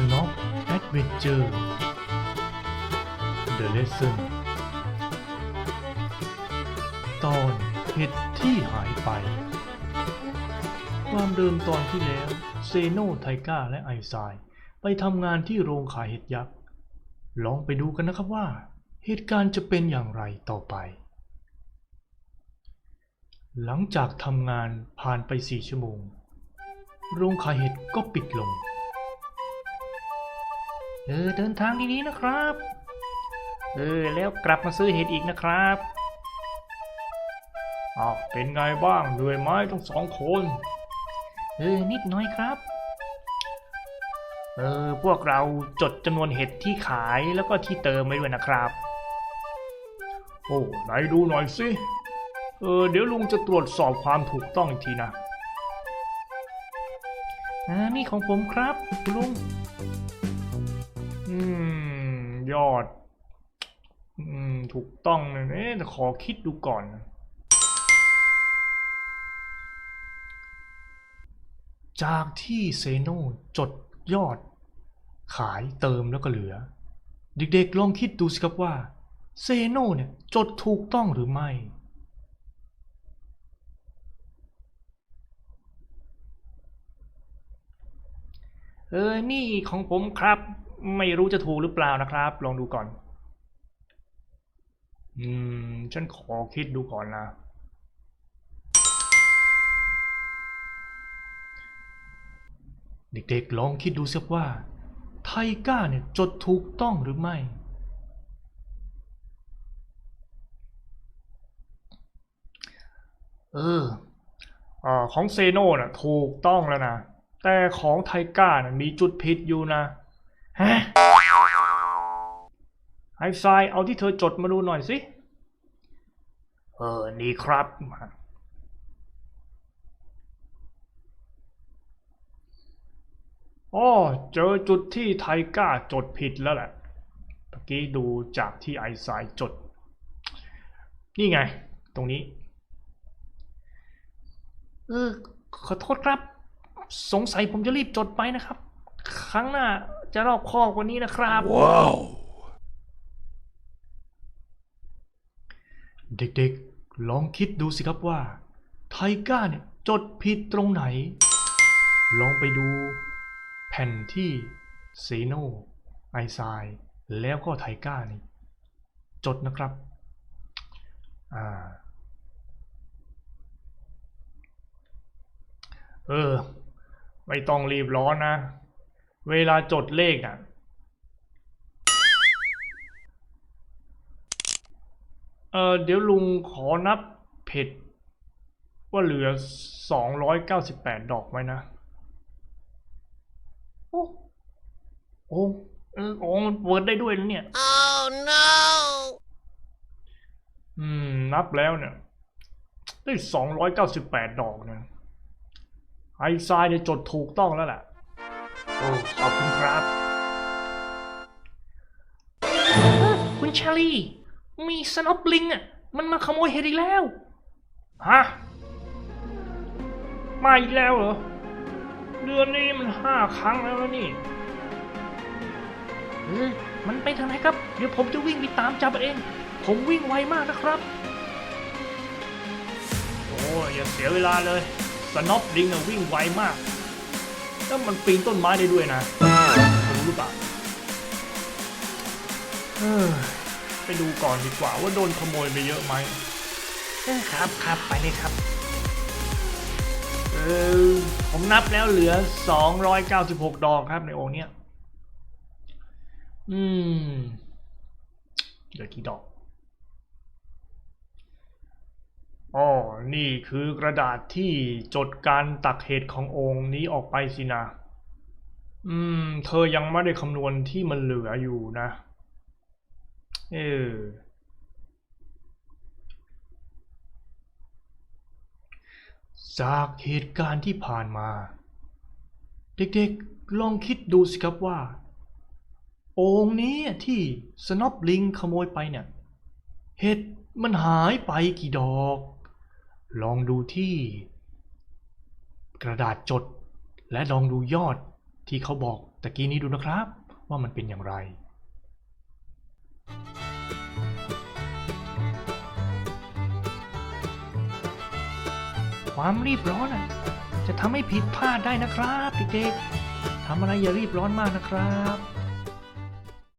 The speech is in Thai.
Snob Adventure The Lesson ตอนเห็ดที่หายไป ความเดิมตอนที่แล้ว เซโนไทก้าและไอซายไปทำงานที่โรงขายเห็ดยักษ์ ลองไปดูกันนะครับว่า เหตุการณ์จะเป็นอย่างไรต่อไป หลังจากทำงานผ่านไปสี่ชั่วโมง โรงขายเห็ดก็ปิดลง เออเดินทางดีๆนะครับ เออแล้วกลับมาซื้อเห็ดอีกนะครับอ้าวเป็นไงบ้างเหนื่อยไหมทั้งสองคน เออนิดหน่อยครับ เออพวกเราจดจำนวนเห็ดที่ขายแล้วก็ที่เติมไว้ด้วยนะครับ โอ้ไหนดูหน่อยสิ เออเดี๋ยวลุงจะตรวจสอบความถูกต้องอีกทีนะอ่านี่ของผมครับลุง อืม ยอด อืม ถูกต้องนะเอ๊ะแต่ขอคิดดูก่อนจากที่เซโนจดยอด ขายเติมแล้วก็เหลือ เด็กๆลองคิดดูสิครับว่า เซโนเนี่ยจดถูกต้องหรือไม่ เออ นี่ของผมครับ ไม่รู้จะถูกหรือเปล่านะครับ ลองดูก่อน อืม ฉันขอคิดดูก่อนนะ เด็กๆลองคิดดูสักว่า ไทก้าเนี่ยจดถูกต้องหรือไม่ เอออของเซโน่น่ะถูกต้องแล้วนะ แต่ของไทก้าน่ะมีจุดผิดอยู่นะ ฮะไอไซายเอาที่เธอจดมาดูหน่อยสิ เออ นี่ครับ อ๋อ เจอจุดที่ไทก้าจดผิดแล้วแหละเมื่อกี้ดูจากที่ไอซายจด นี่ไง ตรงนี้ เออ ขอโทษครับ สงสัยผมจะรีบจดไปนะครับ ครั้งหน้า จะรอบคอบกว่านี้นะครับ Wow. เด็กๆ ลองคิดดูสิครับว่า ไทก้าเนี่ยจดผิดตรงไหน ลองไปดูแผ่นที่ซีโนไอซายแล้วก็ไทก้านี่จดนะครับอ่าเออ ไม่ต้องรีบร้อนนะ เวลาจดเลขอะ เออเดี๋ยวลุงขอนับเผ็ด ว่าเหลือ298ดอกไว้นะ โอ้โอ้เออโอ้มันเปิดได้ด้วยนะเนี่ย Oh no. อืม นับแล้วเนี่ย ได้298ดอกนะไอซายเนี่ยจดถูกต้องแล้วแหละ โอ้ขอบคุณครับ คุณชาลี มีสนอปลิงอะ มันมาขโมยเห็ดอีกแล้ว ฮะ มาอีกแล้วเหรอ เดือนนี้มันห้าครั้งแล้วนะนี่เออมันไปทางไหนครับ เดี๋ยวผมจะวิ่งไปตามจับเอง ผมวิ่งไวมากนะครับ โอ้ยอย่าเสียเวลาเลยสนอปลิงอะวิ่งไวมาก แล้วมันปีนต้นไม้ได้ด้วยนะรู้หรือเปล่าเออไปดูก่อนดีกว่าว่าโดนขโมยไปเยอะไหมเออครับครับไปเลยครับเออผมนับแล้วเหลือ 296 ดอกครับในโอ่งเนี้ย อืม เหลือกี่ดอก อ๋อ นี่คือกระดาษที่จดการตักเห็ดขององค์นี้ออกไปสินะ อืม เธอยังไม่ได้คำนวณที่มันเหลืออยู่นะ เออ จากเหตุการณ์ที่ผ่านมา เด็กๆ ลองคิดดูสิครับว่าโอ่งนี้ที่สนอปลิงขโมยไปเนี่ย เห็ดมันหายไปกี่ดอก ลองดูที่กระดาษจด และลองดูยอดที่เขาบอกตะกี้นี้ดูนะครับ ว่ามันเป็นอย่างไร ความรีบร้อนจะทำให้ผิดพลาดได้นะครับเด็กๆทำอะไรอย่ารีบร้อนมากนะครับ